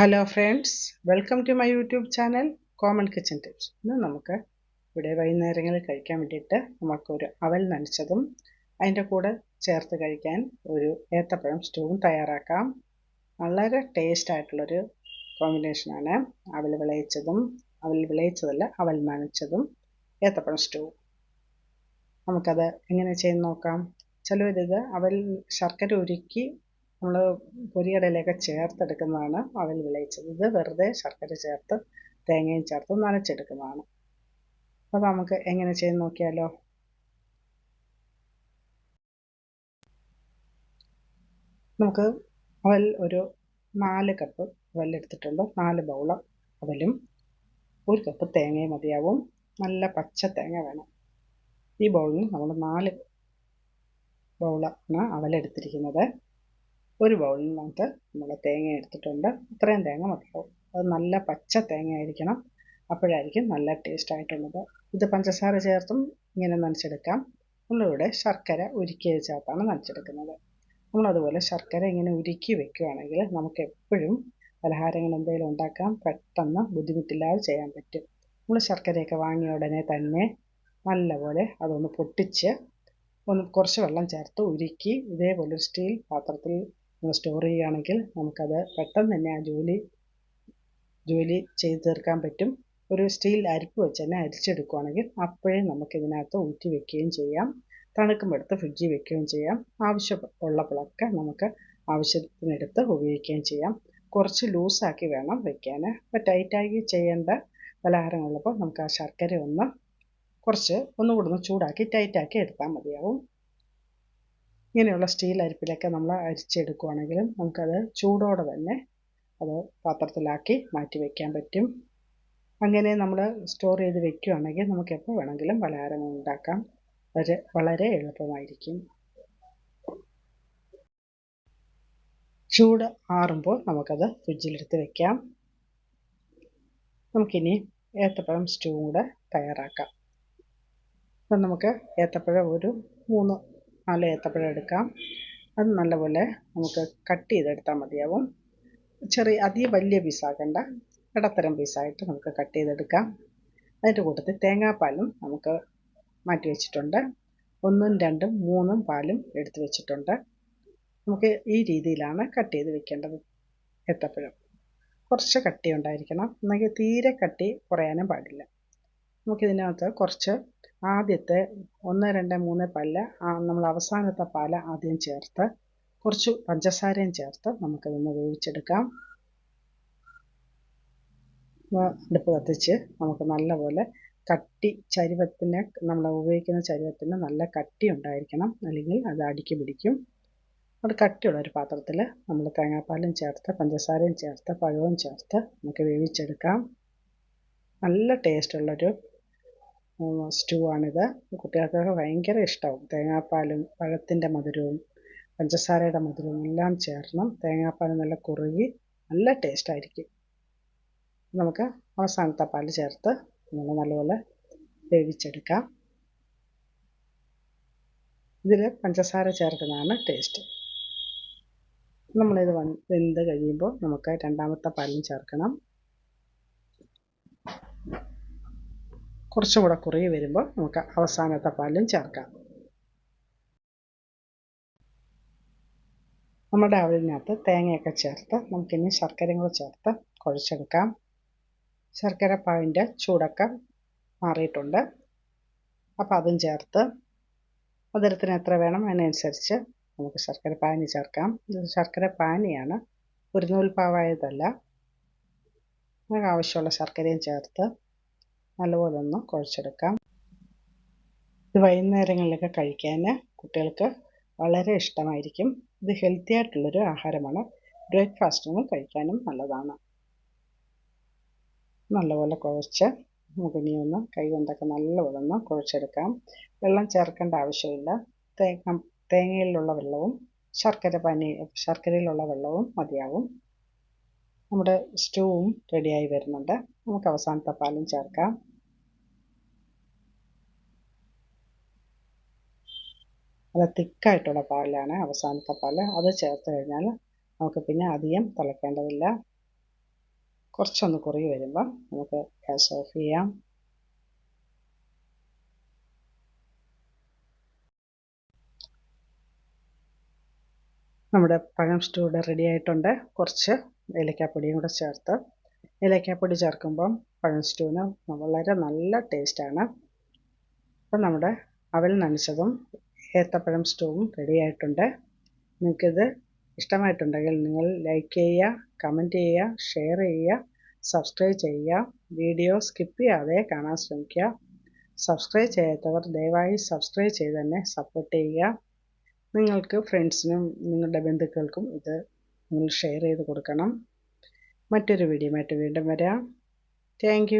Hello friends welcome to my YouTube channel common kitchen tips ഇന്ന് നമുക്ക് ഇവിടെ വൈകുന്നേരങ്ങളിൽ കഴിക്കാൻ വേണ്ടിയിട്ട് നമുക്കൊരു അവൽ നനച്ചതും അതിന്റെ കൂടെ ചേർത്ത് കഴിക്കാൻ ഒരു ഏത്തപ്പഴം സ്റ്റൂവും തയ്യാറാക്കാം. വളരെ ടേസ്റ്റ് ആയിട്ടുള്ളൊരു കോമ്പിനേഷനാണ് അവൽ വിളയിച്ചതും അവൽ വിളയിച്ചതല്ല അവൽ നനച്ചതും ഏത്തപ്പഴം സ്റ്റൂവും നമുക്കത് എങ്ങനെ ചെയ്യുന്ന നോക്കാം. ചിലവരിത് അവൽ ശർക്കര ഉരുക്കി നമ്മൾ പൊരികടലയൊക്കെ ചേർത്തെടുക്കുന്നതാണ് അവൽ വിളയിച്ചത്. ഇത് വെറുതെ ശർക്കര ചേർത്ത് തേങ്ങയും ചേർത്ത് നനച്ചെടുക്കുന്നതാണ്. അപ്പോൾ നമുക്ക് എങ്ങനെ ചെയ്ത് നോക്കിയാലോ? നമുക്ക് അവൽ ഒരു നാല് കപ്പ് അവലെടുത്തിട്ടുണ്ട് നാല് ബൗൾ അവലും ഒരു കപ്പ് തേങ്ങയും മതിയാവും. നല്ല പച്ച തേങ്ങ വേണം. ഈ ബൗളിൽ നമ്മൾ നാല് ബൗളാണ് അവലെടുത്തിരിക്കുന്നത് ഒരു ബൗളിനകത്ത് നമ്മൾ തേങ്ങ എടുത്തിട്ടുണ്ട്. ഇത്രയും തേങ്ങ മതിയാവും. അത് നല്ല പച്ച തേങ്ങ ആയിരിക്കണം അപ്പോഴായിരിക്കും നല്ല ടേസ്റ്റ് ആയിട്ടുള്ളത്. ഇത് പഞ്ചസാര ചേർത്തും ഇങ്ങനെ നനച്ചെടുക്കാം. നമ്മളിവിടെ ശർക്കര ഉരുക്കിയ ചേർത്താണ് നനച്ചെടുക്കുന്നത്. നമ്മളതുപോലെ ശർക്കര ഇങ്ങനെ ഉരുക്കി വെക്കുകയാണെങ്കിൽ നമുക്ക് എപ്പോഴും പലഹാരങ്ങൾ എന്തെങ്കിലും ഉണ്ടാക്കാം. പെട്ടെന്ന് ബുദ്ധിമുട്ടില്ലാതെ ചെയ്യാൻ പറ്റും. നമ്മൾ ശർക്കരയൊക്കെ വാങ്ങിയ ഉടനെ തന്നെ നല്ലപോലെ അതൊന്ന് പൊട്ടിച്ച് ഒന്ന് കുറച്ച് വെള്ളം ചേർത്ത് ഉരുക്കി ഇതേപോലെ സ്റ്റീൽ പാത്രത്തിൽ സ്റ്റോർ ചെയ്യുകയാണെങ്കിൽ നമുക്കത് പെട്ടെന്ന് തന്നെ ആ ജോലി ജോലി ചെയ്ത് തീർക്കാൻ പറ്റും. ഒരു സ്റ്റീൽ അരിപ്പ് വെച്ച് തന്നെ അരിച്ചെടുക്കുകയാണെങ്കിൽ അപ്പോഴേ നമുക്കിതിനകത്ത് ഊറ്റി വെക്കുകയും ചെയ്യാം. തണുക്കുമ്പോൾ ഫ്രിഡ്ജിൽ വെക്കുകയും ചെയ്യാം. ആവശ്യം ഉള്ളപ്പോഴൊക്കെ നമുക്ക് ആവശ്യത്തിനെടുത്ത് ഉപയോഗിക്കുകയും ചെയ്യാം. കുറച്ച് ലൂസാക്കി വേണം വെക്കാൻ. അപ്പോൾ ടൈറ്റാക്കി ചെയ്യേണ്ട പലഹാരങ്ങളുള്ളപ്പോൾ നമുക്ക് ആ ശർക്കര ഒന്ന് കുറച്ച് ഒന്നുകൂടെ ഒന്ന് ചൂടാക്കി ടൈറ്റാക്കി എടുത്താൽ മതിയാവും. ഇങ്ങനെയുള്ള സ്റ്റീൽ അരിപ്പിലൊക്കെ നമ്മൾ അരിച്ചെടുക്കുകയാണെങ്കിലും നമുക്കത് ചൂടോടെ തന്നെ അത് പാത്രത്തിലാക്കി മാറ്റി വയ്ക്കാൻ പറ്റും. അങ്ങനെ നമ്മൾ സ്റ്റോർ ചെയ്ത് വെക്കുകയാണെങ്കിൽ നമുക്ക് എപ്പോൾ വേണമെങ്കിലും പലഹാരം ഉണ്ടാക്കാം. വളരെ വളരെ എളുപ്പമായിരിക്കും. ചൂട് ആറുമ്പോൾ നമുക്കത് ഫ്രിഡ്ജിലെടുത്ത് വെക്കാം. നമുക്കിനി ഏത്തപ്പഴം സ്റ്റൂ കൂടെ തയ്യാറാക്കാം. അപ്പം നമുക്ക് ഏത്തപ്പഴം ഒരു മൂന്ന് നാല് ഏത്തപ്പഴം എടുക്കാം. അത് നല്ലപോലെ നമുക്ക് കട്ട് ചെയ്തെടുത്താൽ മതിയാവും. ചെറിയ അധികം വലിയ പീസാക്കണ്ട ഇടത്തരം പീസായിട്ട് നമുക്ക് കട്ട് ചെയ്തെടുക്കാം. അതിന്റെ കൂട്ടത്തിൽ തേങ്ങാപ്പാലും നമുക്ക് മാറ്റി വെച്ചിട്ടുണ്ട്. ഒന്നും രണ്ടും മൂന്നും പാലും എടുത്ത് വെച്ചിട്ടുണ്ട്. നമുക്ക് ഈ രീതിയിലാണ് കട്ട് ചെയ്ത് വെക്കേണ്ടത് ഏത്തപ്പഴം. കുറച്ച് കട്ടി ഉണ്ടായിരിക്കണം. എന്നെങ്കിൽ തീരെ കട്ടി കുറയാനും പാടില്ല. നമുക്കിതിനകത്ത് കുറച്ച് ആദ്യത്തെ ഒന്ന് രണ്ട് മൂന്ന് പല്ല്. നമ്മൾ അവസാനത്തെ പാൽ ആദ്യം ചേർത്ത് കുറച്ച് പഞ്ചസാരയും ചേർത്ത് നമുക്ക് നമുക്കതൊന്ന് വേവിച്ചെടുക്കാം. അടുപ്പ് കത്തിച്ച് നമുക്ക് നല്ലപോലെ കട്ടി ചരുവത്തിന് നമ്മൾ ഉപയോഗിക്കുന്ന ചരുവത്തിന് നല്ല കട്ടി ഉണ്ടായിരിക്കണം. അല്ലെങ്കിൽ അത് അടുക്കി പിടിക്കും. അത് കട്ടിയുള്ള ഒരു പാത്രത്തിൽ നമ്മൾ തേങ്ങാപ്പാലും ചേർത്ത് പഞ്ചസാരയും ചേർത്ത് പഴവും ചേർത്ത് നമുക്ക് വേവിച്ചെടുക്കാം. നല്ല ടേസ്റ്റുള്ളൊരു സ്റ്റൂ ആണിത് കുട്ടികൾക്കൊക്കെ ഭയങ്കര ഇഷ്ടമാവും തേങ്ങാപ്പാലും പഴത്തിന്റെ മധുരവും പഞ്ചസാരയുടെ മധുരവും എല്ലാം ചേർന്ന് തേങ്ങാപ്പാൽ നല്ല കുറുകി നല്ല ടേസ്റ്റായിരിക്കും. നമുക്ക് അവസാനത്തെ പാൽ ചേർത്ത് നമ്മൾ നല്ലപോലെ വേവിച്ചെടുക്കാം. ഇതിൽ പഞ്ചസാര ചേർക്കുന്നതാണ് ടേസ്റ്റ്. നമ്മളിത് വെന്ത് കഴിയുമ്പോൾ നമുക്ക് രണ്ടാമത്തെ പാലും ചേർക്കണം. കുറച്ചും കൂടെ കുറുകി വരുമ്പോൾ നമുക്ക് അവസാനത്തെ പാലും ചേർക്കാം. നമ്മുടെ അവലിനകത്ത് തേങ്ങയൊക്കെ ചേർത്ത് നമുക്കിനി ശർക്കരയും കൂടെ ചേർത്ത് കുഴച്ചെടുക്കാം. ശർക്കര പാവിന്റെ ചൂടൊക്കെ മാറിയിട്ടുണ്ട്. അപ്പോൾ അതും ചേർത്ത് മധുരത്തിന് എത്ര വേണം അതിനനുസരിച്ച് നമുക്ക് ശർക്കര പാനി ചേർക്കാം. ഇത് ശർക്കര പാനിയാണ്. ഒരു നൂൽപ്പാവായതല്ല. നമുക്ക് ആവശ്യമുള്ള ശർക്കരയും ചേർത്ത് നല്ലപോലെ ഒന്ന് കുഴച്ചെടുക്കാം. ഇത് വൈകുന്നേരങ്ങളിലൊക്കെ കഴിക്കാൻ കുട്ടികൾക്ക് വളരെ ഇഷ്ടമായിരിക്കും. ഇത് ഹെൽത്തി ആയിട്ടുള്ളൊരു ആഹാരമാണ്. ബ്രേക്ക്ഫാസ്റ്റിനും കഴിക്കാനും നല്ലതാണ്. നല്ലപോലെ കുഴച്ച് നമുക്കിനി ഒന്ന് കൈ കൊണ്ടൊക്കെ നല്ലപോലെ ഒന്ന് കുഴച്ചെടുക്കാം. വെള്ളം ചേർക്കേണ്ട ആവശ്യമില്ല. തേങ്ങ തേങ്ങയിലുള്ള വെള്ളവും ശർക്കര പനി ശർക്കരയിലുള്ള വെള്ളവും മതിയാവും. നമ്മുടെ സ്റ്റൂവും റെഡിയായി വരുന്നുണ്ട്. നമുക്ക് അവസാനത്തെ പാലും ചേർക്കാം. നല്ല തിക്കായിട്ടുള്ള പാലാണ് അവസാനത്തെ പാൽ. അത് ചേർത്ത് കഴിഞ്ഞാൽ നമുക്ക് പിന്നെ അധികം തിളയ്ക്കേണ്ടതില്ല കുറച്ചൊന്ന് കുറുകി വരുമ്പം നമുക്ക് ഗ്യാസ് ഓഫ് ചെയ്യാം. നമ്മുടെ പഴം സ്റ്റൂ ഇവിടെ റെഡി ആയിട്ടുണ്ട്. കുറച്ച് ഏലക്കാപ്പൊടിയും കൂടെ ചേർത്ത്. ഏലക്കാപ്പൊടി ചേർക്കുമ്പം പഴം സ്റ്റൂവിന് വളരെ നല്ല ടേസ്റ്റാണ് അപ്പം നമ്മുടെ അവൽ നനച്ചതും ഏത്തപ്പഴം സ്റ്റൂവും റെഡിയായിട്ടുണ്ട്. നിങ്ങൾക്കിത് ഇഷ്ടമായിട്ടുണ്ടെങ്കിൽ നിങ്ങൾ ലൈക്ക് ചെയ്യുക കമന്റ് ചെയ്യുക ഷെയർ ചെയ്യുക സബ്സ്ക്രൈബ് ചെയ്യുക വീഡിയോ സ്കിപ്പ് ചെയ്യാതെ കാണാൻ ശ്രമിക്കുക. സബ്സ്ക്രൈബ് ചെയ്യാത്തവർ ദയവായി സബ്സ്ക്രൈബ് ചെയ്ത് തന്നെ സപ്പോർട്ട് ചെയ്യുക. നിങ്ങൾക്ക് ഫ്രണ്ട്സിനും നിങ്ങളുടെ ബന്ധുക്കൾക്കും ഇത് നിങ്ങൾ ഷെയർ ചെയ്ത് കൊടുക്കണം. മറ്റൊരു വീഡിയോ മറ്റു വീണ്ടും വരാം. താങ്ക്